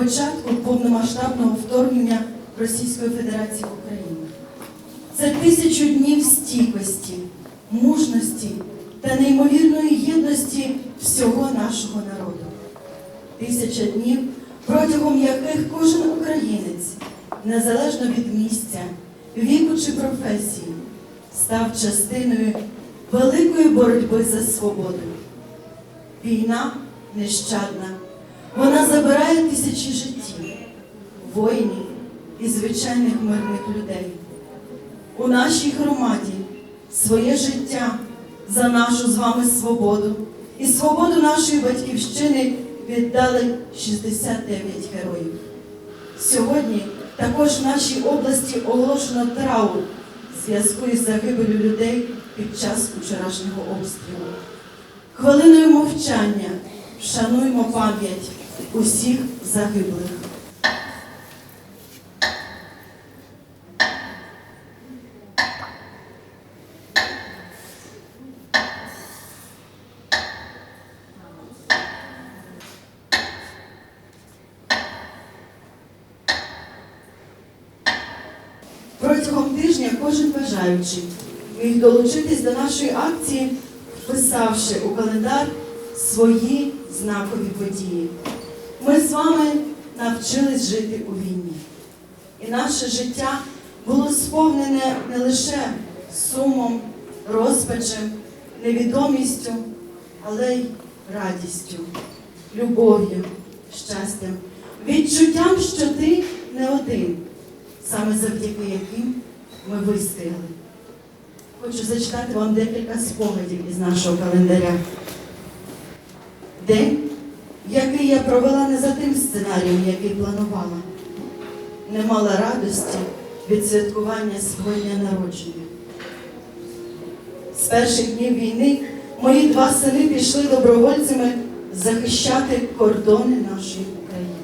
початку повномасштабного вторгнення Російської Федерації в Україну. Це тисячу днів стійкості, мужності та неймовірної єдності всього нашого народу. Тисяча днів, протягом яких кожен українець, незалежно від місця, віку чи професії, став частиною великої боротьби за свободу. Війна нещадна, вона забирає тисячі життів, воїнів і звичайних мирних людей. У нашій громаді своє життя за нашу з вами свободу і свободу нашої батьківщини віддали 69 героїв. Сьогодні також в нашій області оголошено траур в зв'язку із загибелю людей під час вчорашнього обстрілу. Хвилиною мовчання вшануймо пам'ять усіх загиблих. Протягом тижня кожен бажаючий міг долучитись до нашої акції, вписавши у календар свої знакові події. З вами навчились жити у війні. І наше життя було сповнене не лише сумом, розпачем, невідомістю, але й радістю, любов'ю, щастям, відчуттям, що ти не один, саме завдяки яким ми вистояли. Хочу зачитати вам декілька спогадів із нашого календаря. День, який я провела не за тим сценарієм, який планувала, не мала радості від святкування свого дня народження. З перших днів війни мої два сини пішли добровольцями захищати кордони нашої України.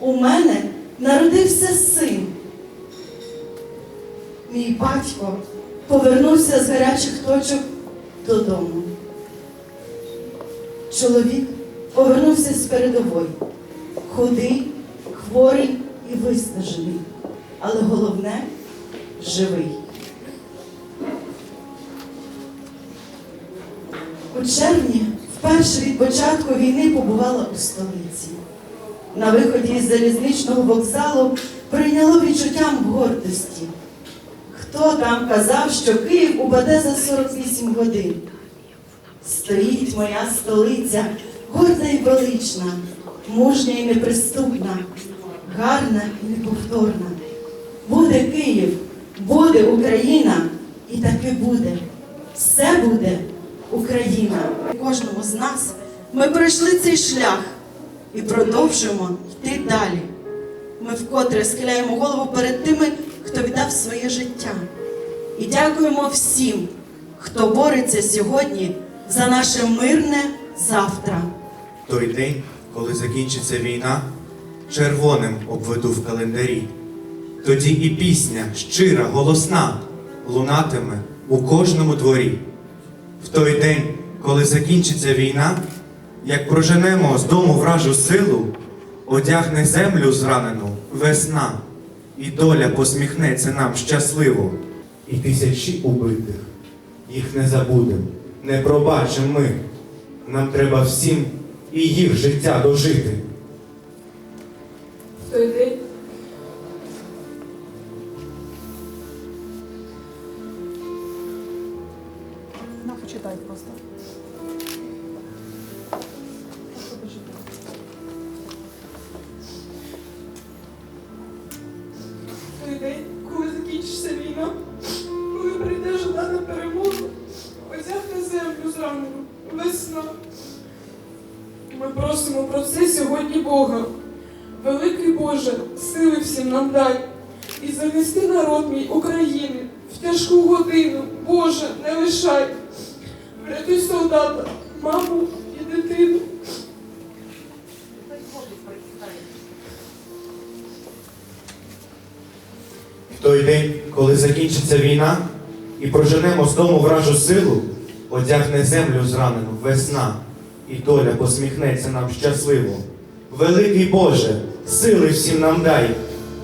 У мене народився син. Мій батько повернувся з гарячих точок додому. Чоловік повернувся з передової, худий, хворий і виснажений, але головне живий. У червні, вперше від початку війни, побувала у столиці. На виході із залізничного вокзалу прийняло відчуттям гордості. Хто там казав, що Київ упаде за 48 годин? Стоїть моя столиця, горда і велична, мужня і неприступна, гарна і неповторна. Буде Київ, буде Україна, і таки буде. Все буде Україна. Кожному з нас ми пройшли цей шлях і продовжуємо йти далі. Ми вкотре схиляємо голову перед тими, хто віддав своє життя. І дякуємо всім, хто бореться сьогодні за наше мирне завтра. Той день, коли закінчиться війна, червоним обведу в календарі. Тоді і пісня щира, голосна, лунатиме у кожному дворі. В той день, коли закінчиться війна, як проженемо з дому вражу силу, одягне землю зранену весна, і доля посміхнеться нам щасливо. І тисячі убитих, їх не забудем, не пробачимо ми. Нам треба всім і їх життя дожити. Землю весна. Ми просимо про це сьогодні Бога. Великий Боже, сили всім нам дай і захисти народ мій України в тяжку годину, Боже, не лишай. Врятуй солдата, маму і дитину. В той день, коли закінчиться війна, і проженемо з дому вражу силу, одягне землю зранену весна, і доля посміхнеться нам щасливо. Великий Боже, сили всім нам дай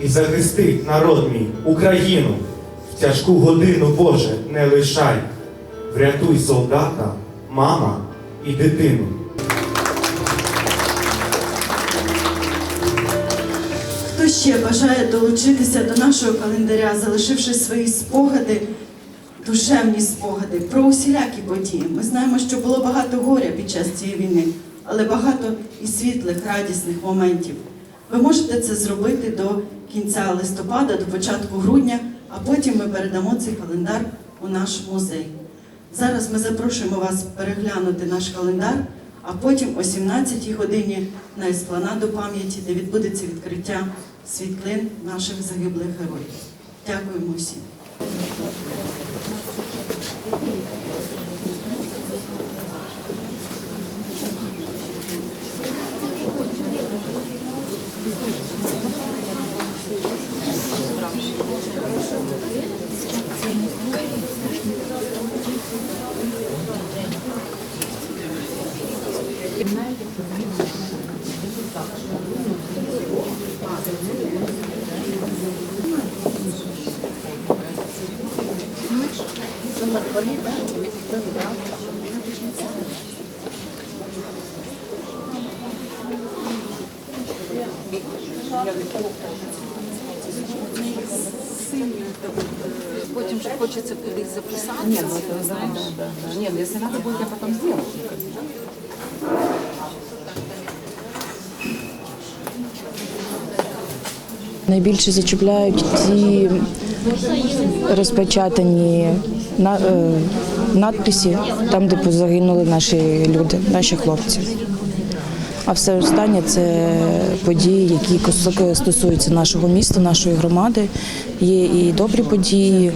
і захисти народ мій, Україну. В тяжку годину, Боже, не лишай. Врятуй солдата, мама і дитину. Хто ще бажає долучитися до нашого календаря, залишивши свої спогади, душевні спогади про усілякі події? Ми знаємо, що було багато горя під час цієї війни, але багато і світлих, радісних моментів. Ви можете це зробити до кінця листопада, до початку грудня, а потім ми передамо цей календар у наш музей. Зараз ми запрошуємо вас переглянути наш календар, а потім о 17 годині на еспланаду пам'яті, де відбудеться відкриття світлин наших загиблих героїв. Дякуємо всім. Потім же хочеться кудись записатися. Ні, ну. Да, да, да. Ні, ну якщо надо буде, я потім зроблю. Найбільше зачіпляють ті розпечатані е, надписи, там, де позагинули наші люди, наші хлопці. А все останнє це події, які стосуються нашого міста, нашої громади. Є і добрі події,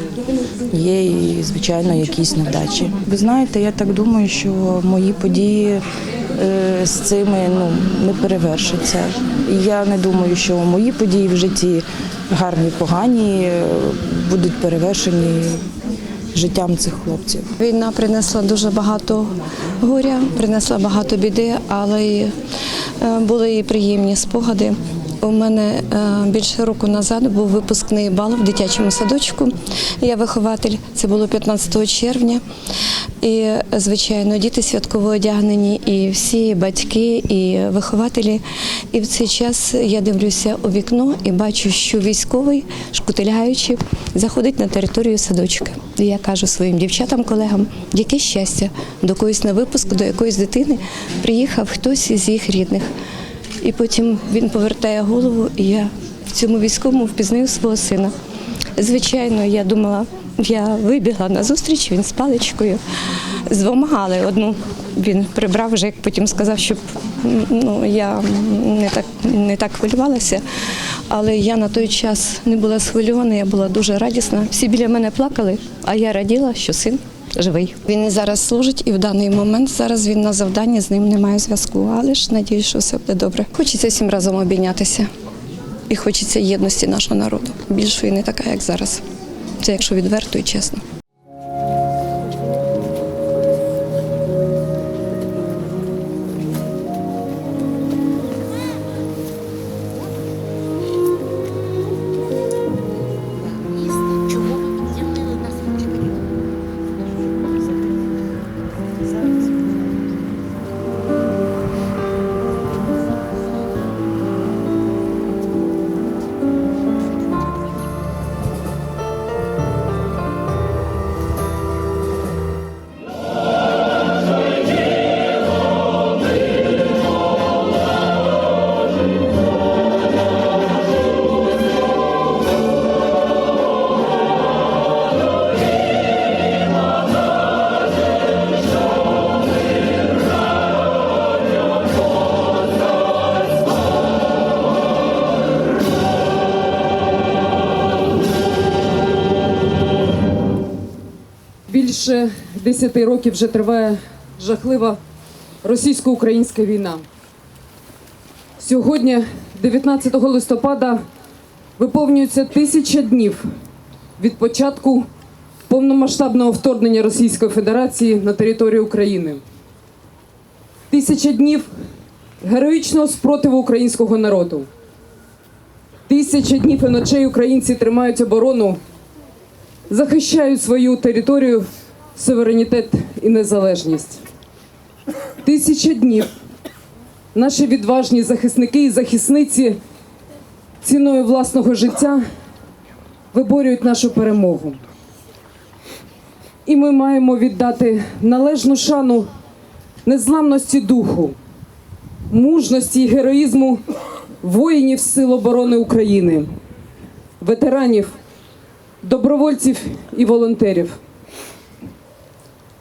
є і, звичайно, якісь невдачі. Ви знаєте, я так думаю, що мої події з цими ну, не перевершаться. Я не думаю, що мої події в житті гарні, погані, е, будуть перевершені життям цих хлопців. Війна принесла дуже багато горя, принесла багато біди, але е, були і приємні спогади. У мене е, більше року назад був випускний бал в дитячому садочку. Я вихователь, це було 15 червня. І, звичайно, діти святково одягнені, і всі батьки, і вихователі. І в цей час я дивлюся у вікно і бачу, що військовий, шкутиляючи, заходить на територію садочка. І я кажу своїм дівчатам, колегам, яке щастя, до когось на випуск, до якоїсь дитини приїхав хтось із їх рідних. І потім він повертає голову, і я в цьому військовому впізнаю свого сина. Звичайно, я думала, я вибігла на зустріч, він з паличкою, з двома, але одну він прибрав вже, як потім сказав, щоб ну, я не так, не так хвилювалася. Але я на той час не була схвильована, я була дуже радісна. Всі біля мене плакали, а я раділа, що син живий. Він зараз служить, і в даний момент зараз він на завданні, з ним немає зв'язку. Але ж надіюсь, що все буде добре. Хочеться всім разом обійнятися. І хочеться єдності нашого народу. Більшої не така, як зараз. Це якщо відверто і чесно. Більше 10 років вже триває жахлива російсько-українська війна. Сьогодні, 19 листопада, виповнюється тисяча днів від початку повномасштабного вторгнення Російської Федерації на територію України. Тисяча днів героїчного спротиву українського народу. Тисяча днів і ночей українці тримають оборону, захищають свою територію, суверенітет і незалежність. Тисяча днів наші відважні захисники і захисниці ціною власного життя виборюють нашу перемогу. І ми маємо віддати належну шану незламності духу, мужності і героїзму воїнів Сил оборони України, ветеранів, добровольців і волонтерів.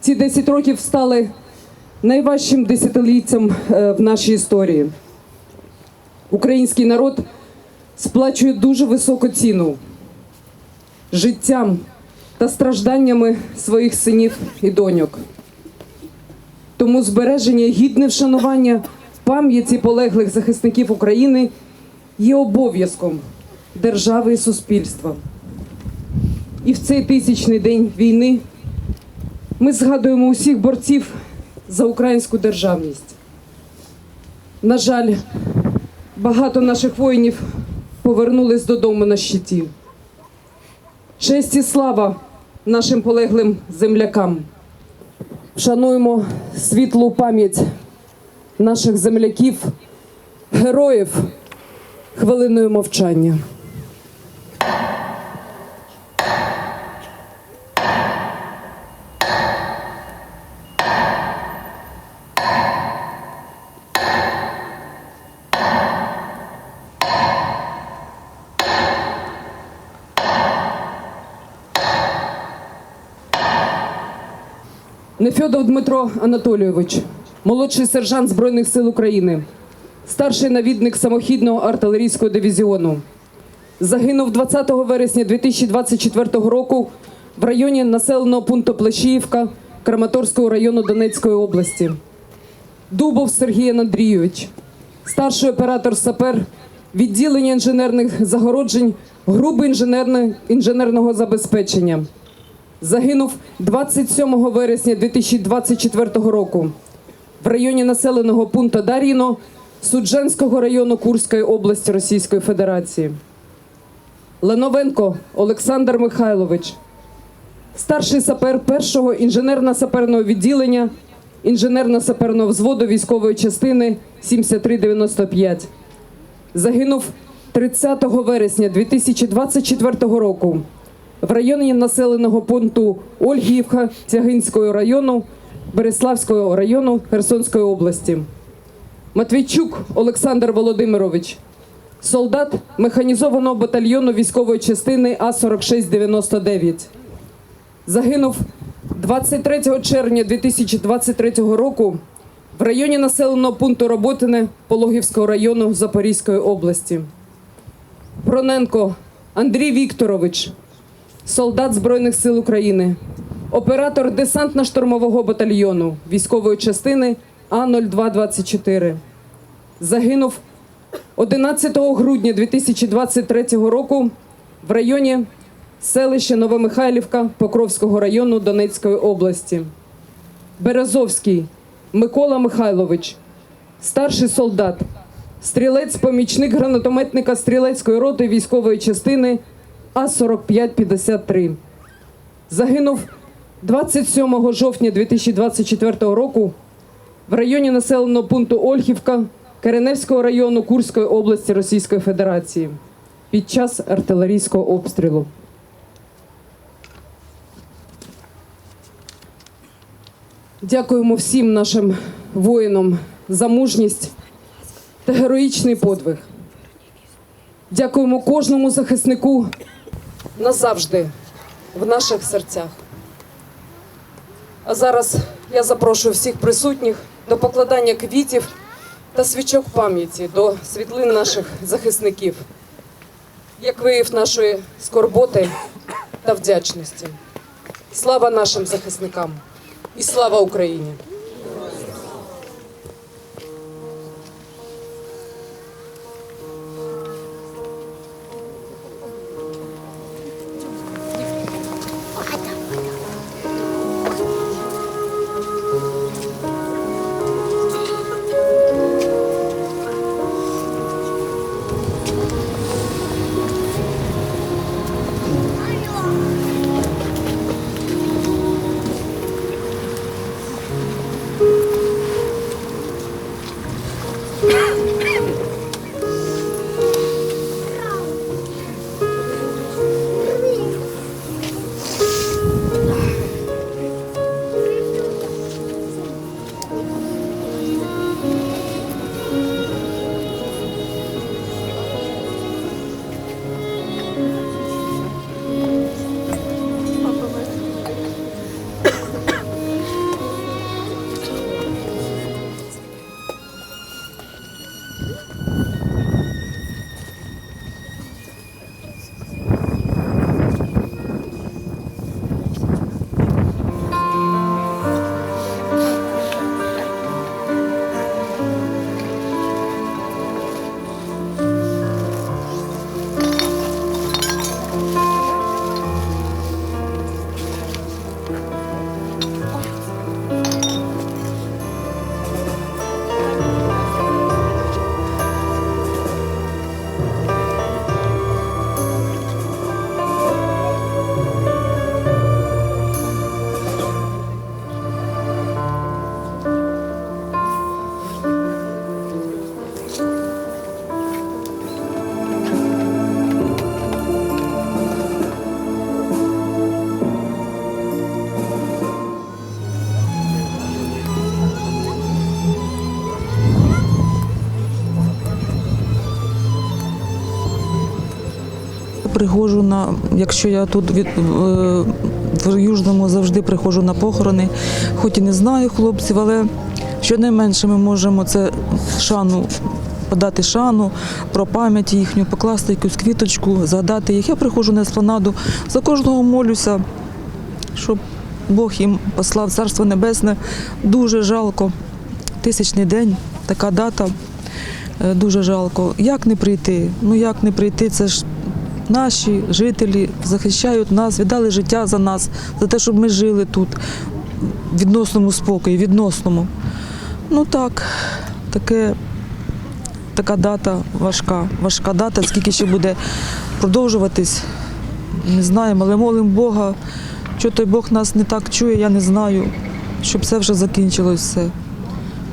Ці 10 років стали найважчим десятиліттям е, в нашій історії. Український народ сплачує дуже високу ціну життям та стражданнями своїх синів і доньок. Тому збереження гідне вшанування пам'яті полеглих захисників України є обов'язком держави і суспільства. І в цей тисячний день війни ми згадуємо усіх борців за українську державність. На жаль, багато наших воїнів повернулись додому на щиті. Честь і слава нашим полеглим землякам. Вшануємо світлу пам'ять наших земляків, героїв хвилиною мовчання. Нефьодов Дмитро Анатолійович, молодший сержант Збройних сил України, старший навідник самохідного артилерійського дивізіону. Загинув 20 вересня 2024 року в районі населеного пункту Плещіївка Краматорського району Донецької області. Дубов Сергій Андрійович, старший оператор САПЕР, відділення інженерних загороджень, групи інженерного забезпечення загинув 27 вересня 2024 року в районі населеного пункту Дар'їно Судженського району Курської області Російської Федерації. Леновенко Олександр Михайлович, старший сапер першого інженерно-саперного відділення інженерно-саперного взводу військової частини 7395. Загинув 30 вересня 2024 року в районі населеного пункту Ольгівка Тягинського району Береславського району Херсонської області. Матвійчук Олександр Володимирович, солдат механізованого батальйону військової частини А4699. Загинув 23 червня 2023 року в районі населеного пункту Роботине Пологівського району Запорізької області. Проненко Андрій Вікторович, солдат Збройних сил України, оператор десантно-штурмового батальйону військової частини А0224. Загинув 11 грудня 2023 року в районі селища Новомихайлівка Покровського району Донецької області. Березовський Микола Михайлович, старший солдат, стрілець, помічник гранатометника стрілецької роти військової частини А4553. Загинув 27 жовтня 2024 року в районі населеного пункту Ольхівка Кереневського району Курської області Російської Федерації під час артилерійського обстрілу. Дякуємо всім нашим воїнам за мужність та героїчний подвиг. Дякуємо кожному захиснику назавжди в наших серцях. А зараз я запрошую всіх присутніх до покладання квітів та свічок пам'яті до світлин наших захисників, як вияв нашої скорботи та вдячності. Слава нашим захисникам і слава Україні! Приходжу на, якщо я тут від, в Южному завжди приходжу на похорони, хоч і не знаю хлопців, але щонайменше ми можемо це шану. Подати шану про пам'ять їхню, покласти якусь квіточку, згадати їх. Я приходжу на еспланаду, за кожного молюся, щоб Бог їм послав Царство Небесне. Дуже жалко. Тисячний день, така дата. Е, Дуже жалко. Як не прийти? Ну як не прийти? Це ж наші жителі захищають нас, віддали життя за нас, за те, щоб ми жили тут в відносному спокої, відносному. Ну так, таке, така дата важка. Важка дата, скільки ще буде продовжуватись, не знаємо, але молимо Бога. Що той Бог нас не так чує, я не знаю, щоб все вже закінчилось все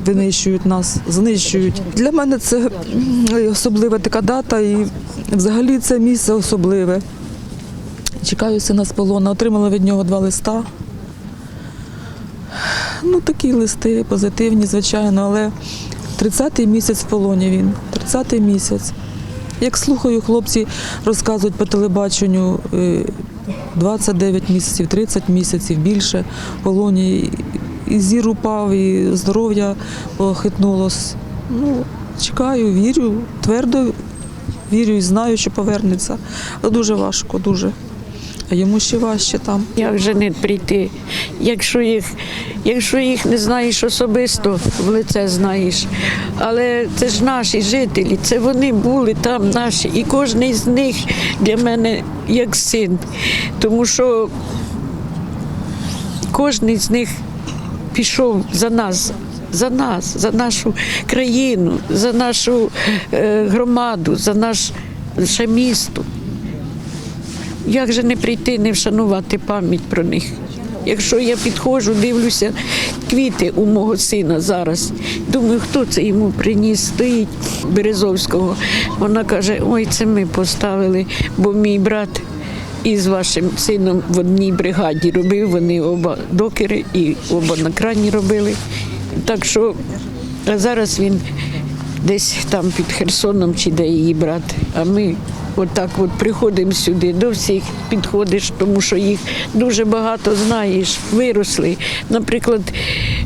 винищують нас, знищують. Для мене це особлива така дата, і взагалі це місце особливе. Чекаю сина з полону, отримала від нього два листа. Ну, такі листи позитивні, звичайно, але 30-й місяць в полоні він. 30-й місяць. Як слухаю, хлопці розказують по телебаченню е, 29 місяців, 30 місяців більше в полоні. І зір упав, і здоров'я похитнулось. Ну, чекаю, вірю, твердо вірю і знаю, що повернеться. Але дуже важко, дуже. А йому ще важче там. Як же не прийти? Якщо їх, якщо їх не знаєш особисто, в лице знаєш. Але це ж наші жителі, це вони були там наші. І кожен з них для мене як син. Тому що кожен з них пішов за нас. За нас, за нашу країну, за нашу е, громаду, за наше місто. Як же не прийти, не вшанувати пам'ять про них? Якщо я підходжу, дивлюся квіти у мого сина зараз. Думаю, хто це йому приніс, стоїть Березовського. Вона каже: ой, це ми поставили, бо мій брат із вашим сином в одній бригаді робив. Вони оба докери і оба на крані робили. Так що а зараз він десь там під Херсоном чи де її брат. А ми отак от приходимо сюди, до всіх підходиш, тому що їх дуже багато знаєш, виросли. Наприклад,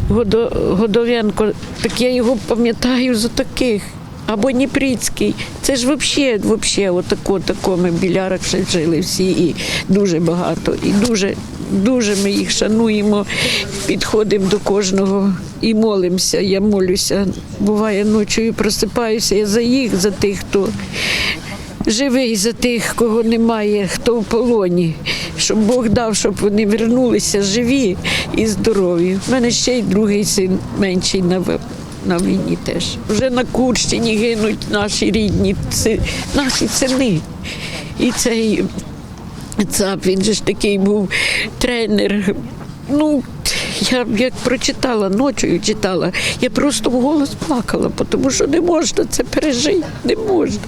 Годо- Годов'янко, так я його пам'ятаю за таких. Або Дніприцький. Це ж взагалі, взагалі, отако, тако ми в ще жили всі і дуже багато. І дуже, дуже ми їх шануємо, підходимо до кожного і молимося. Я молюся. Буває ночою просипаюся я за їх, за тих, хто живий, за тих, кого немає, хто в полоні. Щоб Бог дав, щоб вони вернулися живі і здорові. У мене ще й другий син менший на на війні теж. Вже на Курщині гинуть наші рідні, наші сини. І цей ЦАП, він же ж такий був тренер. Ну, я як прочитала, ночою читала, я просто вголос плакала, тому що не можна це пережити, не можна.